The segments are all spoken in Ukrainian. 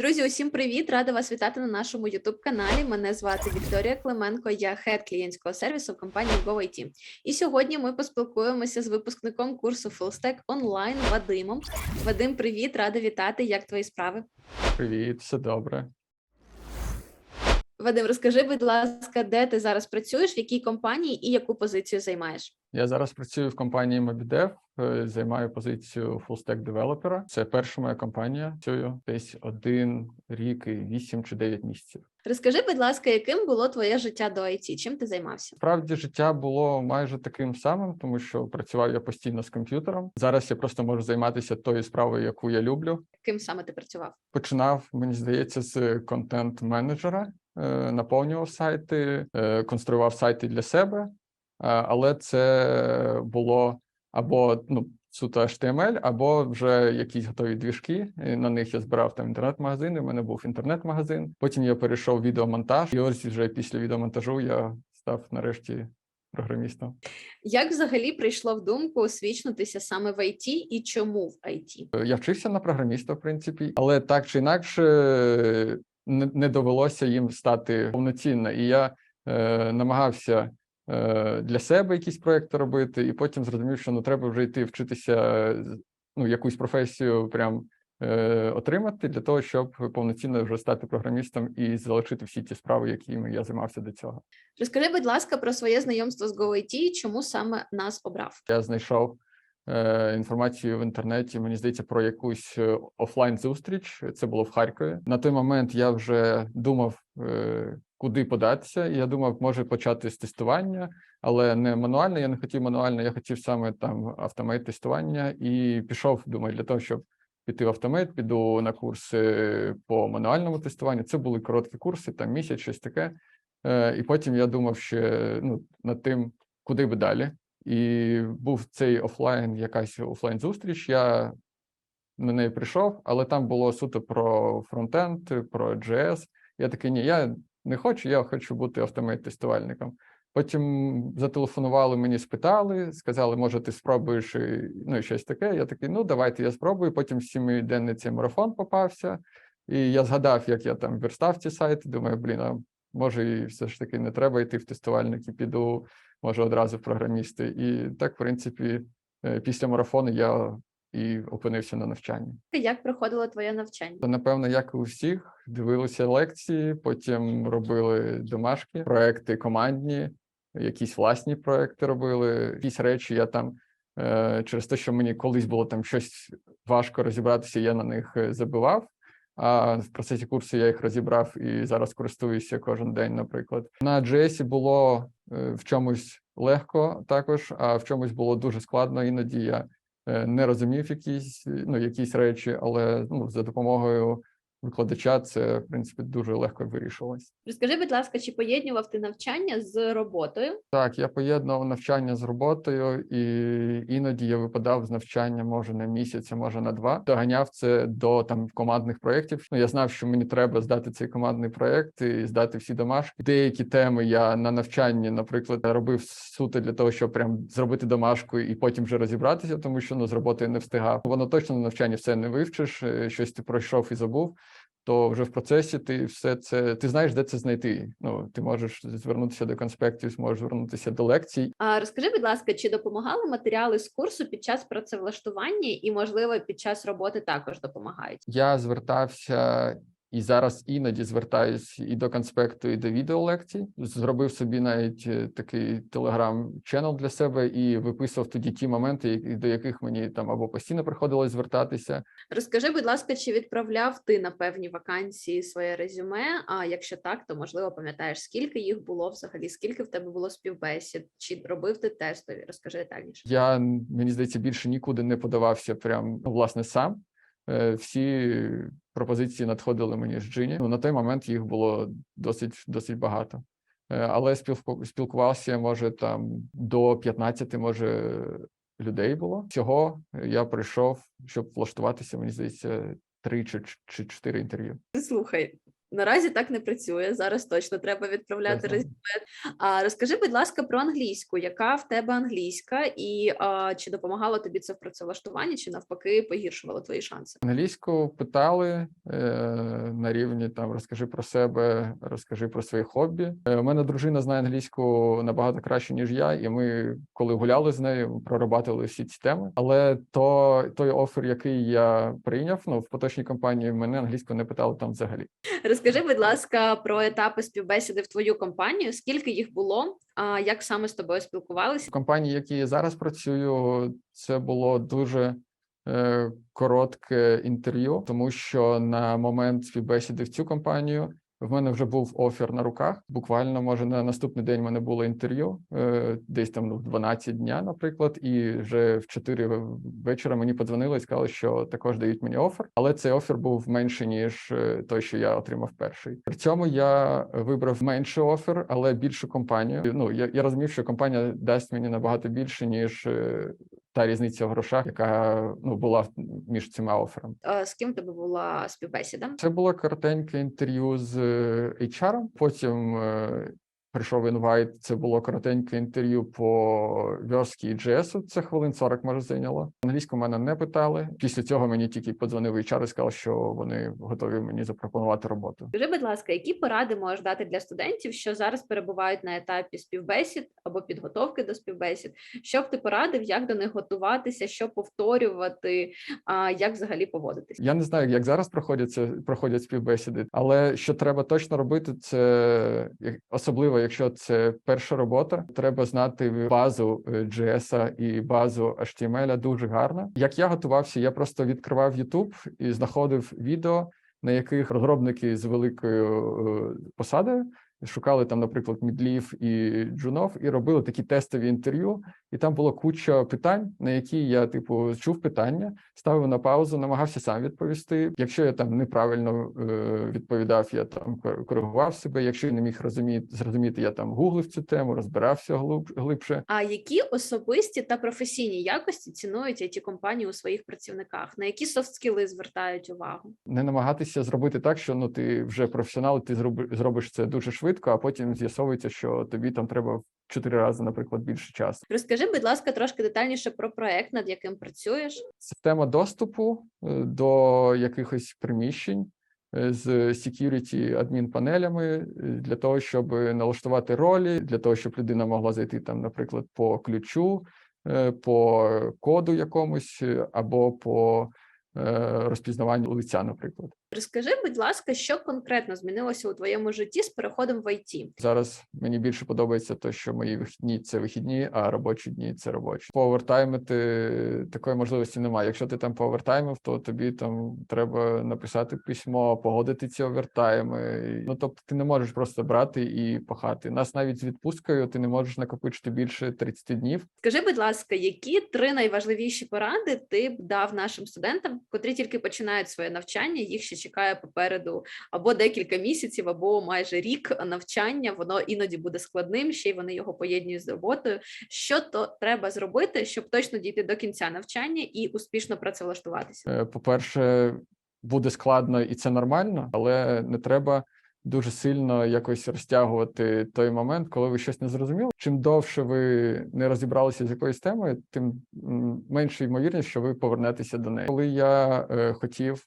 Друзі, усім привіт! Рада вас вітати на нашому youtube каналі. Мене звати Вікторія Клименко, я хед клієнтського сервісу компанії GoIT. І сьогодні ми поспілкуємося з випускником курсу FullStack онлайн Вадимом. Вадим, привіт, рада вітати. Як твої справи? Привіт, все добре. Вадим, розкажи, будь ласка, де ти зараз працюєш, в якій компанії і яку позицію займаєш? Я зараз працюю в компанії Mobidev, займаю позицію full-stack девелопера. Це перша моя компанія. Працюю десь один рік і вісім чи дев'ять місяців. Розкажи, будь ласка, яким було твоє життя до IT? Чим ти займався? Справді життя було майже таким самим, тому що працював я постійно з комп'ютером. Зараз я просто можу займатися тою справою, яку я люблю. Ким саме ти працював? Починав, мені здається, з контент-менеджера, е, наповнював сайти, е, конструював сайти для себе, е, але це було або ну, суто HTML, або вже якісь готові двіжки. і На них я збирав там інтернет-магазини. У мене був інтернет-магазин. Потім я перейшов в відеомонтаж, і ось вже після відеомонтажу я став нарешті програмістом. Як взагалі прийшло в думку освічнутися саме в IT і чому в IT? Е, Я вчився на програміста, в принципі, але так чи інакше е, не, довелося їм стати повноцінно. І я е, намагався для себе якісь проекти робити, і потім зрозумів, що ну треба вже йти вчитися е, ну, якусь професію прям е, отримати для того, щоб повноцінно вже стати програмістом і залишити всі ті справи, якими я займався до цього. Розкажи, будь ласка, про своє знайомство з GoIT чому саме нас обрав? Я знайшов е, інформацію в інтернеті. Мені здається, про якусь офлайн зустріч. Це було в Харкові. На той момент я вже думав, е, куди податися. І я думав, може почати з тестування, але не мануально. Я не хотів мануально, я хотів саме там автомат тестування і пішов. Думаю, для того, щоб піти в автомат, піду на курси по мануальному тестуванню. Це були короткі курси, там місяць, щось таке. Е, і потім я думав ще ну, над тим, куди би далі. І був цей офлайн, якась офлайн зустріч. Я на неї прийшов, але там було суто про фронтенд, про JS. Я такий, ні, я не хочу, я хочу бути автомат-тестувальником. Потім зателефонували мені, спитали, сказали, може, ти спробуєш і, ну, і щось таке. Я такий, ну давайте я спробую. Потім сімиденний цей марафон попався, і я згадав, як я там верстав ці сайти. Думаю, блін, а може, і все ж таки не треба йти в тестувальники, піду, може, одразу в програмісти. І так, в принципі, е, після марафону я і опинився на навчанні. Як проходило твоє навчання? То, напевно, як і у всіх, дивилися лекції, потім робили домашні проекти командні, якісь власні проекти робили. Якісь речі я там е, через те, що мені колись було там щось важко розібратися, я на них е, забивав. А в процесі курсу я їх розібрав і зараз користуюся кожен день, наприклад. На JS було е, в чомусь легко також, а в чомусь було дуже складно. Іноді я не розумів якісь, ну, якісь речі, але ну, за допомогою викладача це, в принципі, дуже легко вирішувалось. Розкажи, будь ласка, чи поєднував ти навчання з роботою? Так, я поєднував навчання з роботою, і іноді я випадав з навчання, може на місяць, може на два. Доганяв це до там командних проєктів. Ну я знав, що мені треба здати цей командний проєкт і здати всі домашки. Деякі теми я на навчанні, наприклад, робив суто для того, щоб прям зробити домашку і потім вже розібратися, тому що ну з роботи я не встигав. Воно точно на навчанні все не вивчиш, е, щось ти пройшов і забув. То вже в процесі ти все це ти знаєш, де це знайти. Ну ти можеш звернутися до конспектів, зможеш звернутися до лекцій. А розкажи, будь ласка, чи допомагали матеріали з курсу під час працевлаштування і, можливо, під час роботи також допомагають? Я звертався і зараз іноді звертаюсь і до конспекту, і до відеолекцій. Зробив собі навіть е, такий телеграм-ченел для себе і виписував тоді ті моменти, до яких мені там або постійно приходилось звертатися. Розкажи, будь ласка, чи відправляв ти на певні вакансії своє резюме? А якщо так, то можливо пам'ятаєш, скільки їх було взагалі, скільки в тебе було співбесід, чи робив ти тестові? Розкажи детальніше. Я мені здається більше нікуди не подавався прям ну, власне сам. Е, Всі пропозиції надходили мені з Джині. Ну на той момент їх було досить досить багато. Е, Але спілку- спілкувався, може, там до 15, може, людей було. Всього я прийшов, щоб влаштуватися, мені здається, три чи чотири інтерв'ю. Слухай, Наразі так не працює. Зараз точно треба відправляти Ясно. резюме. А розкажи, будь ласка, про англійську. Яка в тебе англійська, і а, чи допомагало тобі це в працевлаштуванні, чи навпаки погіршувало твої шанси? Англійську питали е, на рівні там розкажи про себе, розкажи про свої хобі. Е, у мене дружина знає англійську набагато краще ніж я, і ми, коли гуляли з нею, прорабатували всі ці теми. Але то той офер, який я прийняв, ну в поточній компанії мене англійську не питали там взагалі. Розкажи, будь ласка, про етапи співбесіди в твою компанію. Скільки їх було? А як саме з тобою спілкувалися? Компанії, які зараз працюю, це було дуже е, коротке інтерв'ю, тому що на момент співбесіди в цю компанію в мене вже був офер на руках. Буквально, може, на наступний день в мене було інтерв'ю, е, десь там ну, в 12 дня, наприклад, і вже в 4 вечора мені подзвонили і сказали, що також дають мені офер, але цей офер був менший ніж е, той, що я отримав перший. При цьому я вибрав менший офер, але більшу компанію. Ну я, я розумів, що компанія дасть мені набагато більше ніж е, та різниця в грошах, яка ну була між цими оферами. З ким тебе була співбесіда? Це було коротеньке інтерв'ю з е, HR, Потім е, прийшов інвайт. Це було коротеньке інтерв'ю по верстці і JS. Це хвилин 40, може зайняло. Англійську мене не питали. Після цього мені тільки подзвонив HR і сказав, що вони готові мені запропонувати роботу. Скажи, будь ласка, які поради можеш дати для студентів, що зараз перебувають на етапі співбесід або підготовки до співбесід? Що б ти порадив, як до них готуватися, що повторювати, а як взагалі поводитись? Я не знаю, як зараз проходять проходять співбесіди, але що треба точно робити, це особливо, якщо це перша робота, треба знати базу е, JS і базу HTML дуже гарно. Як я готувався, я просто відкривав YouTube і знаходив відео, на яких розробники з великою е, посадою шукали там, наприклад, мідлів і джунов, і робили такі тестові інтерв'ю. І там було куча питань, на які я, типу, чув питання, ставив на паузу, намагався сам відповісти. Якщо я там неправильно е, відповідав, я там коригував себе. Якщо я не міг розуміти, зрозуміти, я там гуглив цю тему, розбирався глиб, глибше. А які особисті та професійні якості цінують it компанії у своїх працівниках? На які софт-скіли звертають увагу? Не намагатися зробити так, що ну ти вже професіонал, ти зроби, зробиш це дуже швидко, а потім з'ясовується, що тобі там треба в чотири рази, наприклад, більше часу. Розкажи, будь лака, трошки детальніше про проект, над яким працюєш. система доступу е, до якихось приміщень е, з security адмінпанелями е, для того, щоб налаштувати ролі, для того, щоб людина могла зайти там, наприклад, по ключу, по коду якомусь або по розпізнаванню лиця, наприклад. Розкажи, будь ласка, що конкретно змінилося у твоєму житті з переходом в IT? Зараз мені більше подобається те, що мої вихідні це вихідні, а робочі дні це робочі. Поовертаймити такої можливості немає. Якщо ти там поовертаймив, то тобі там треба написати письмо, погодити ці овертайми. Ну тобто, ти не можеш просто брати і пахати. Нас навіть з відпусткою ти не можеш накопичити більше 30 днів. Скажи, будь ласка, які три найважливіші поради ти б дав нашим студентам, котрі тільки починають своє навчання, їх ще чекає попереду або декілька місяців, або майже рік навчання. Воно іноді буде складним, ще й вони його поєднують з роботою. Що то треба зробити, щоб точно дійти до кінця навчання і успішно працевлаштуватися? Е, По-перше, буде складно і це нормально, але не треба дуже сильно якось розтягувати той момент, коли ви щось не зрозуміли. Чим довше ви не розібралися з якоюсь темою, тим менше ймовірність, що ви повернетеся до неї. Коли я е, хотів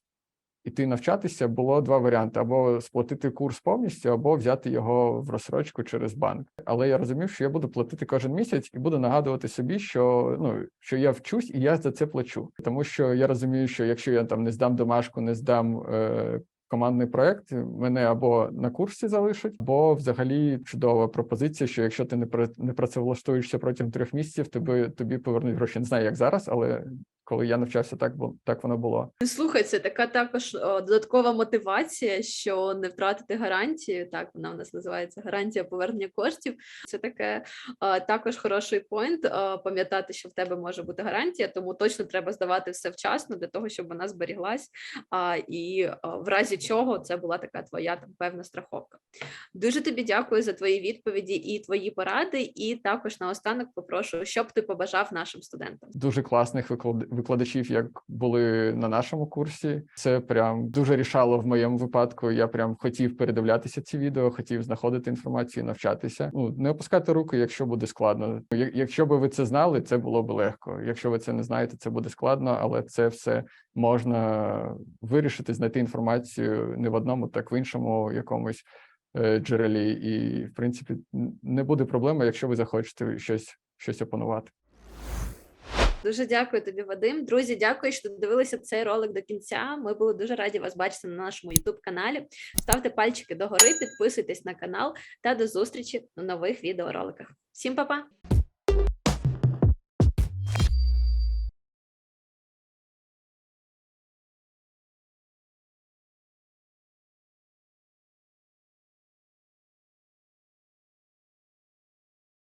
іти навчатися, було два варіанти: або сплатити курс повністю, або взяти його в розсрочку через банк. Але я розумів, що я буду платити кожен місяць і буду нагадувати собі, що ну що я вчусь і я за це плачу. Тому що я розумію, що якщо я там не здам домашку, не здам. Е, Командний проект мене або на курсі залишать, або взагалі чудова пропозиція, що якщо ти не не працевлаштуєшся протягом трьох місяців, тобі тобі повернуть гроші. Не знаю, як зараз, але коли я навчався, так бу- так воно було. Слухай, це така також о, додаткова мотивація, що не втратити гарантію. Так, вона в нас називається гарантія повернення коштів. Це таке а, також хороший поінт. Пам'ятати, що в тебе може бути гарантія, тому точно треба здавати все вчасно для того, щоб вона зберіглась. А, і а, в разі чого це була така твоя там певна страховка. Дуже тобі дякую за твої відповіді і твої поради. І також наостанок попрошу, що б ти побажав нашим студентам. Дуже класних виклад- викладачів, як були на нашому курсі. Це прям дуже рішало в моєму випадку. Я прям хотів передивлятися ці відео, хотів знаходити інформацію, навчатися. Ну не опускати руки, якщо буде складно. Якщо би ви це знали, це було б легко. Якщо ви це не знаєте, це буде складно, але це все можна вирішити, знайти інформацію не в одному, так в іншому якомусь е, джерелі. І в принципі не буде проблеми, якщо ви захочете щось, щось опанувати. Дуже дякую тобі, Вадим. Друзі, дякую, що дивилися цей ролик до кінця. Ми були дуже раді вас бачити на нашому youtube каналі. Ставте пальчики догори, підписуйтесь на канал та до зустрічі у нових відеороликах. Всім па-па!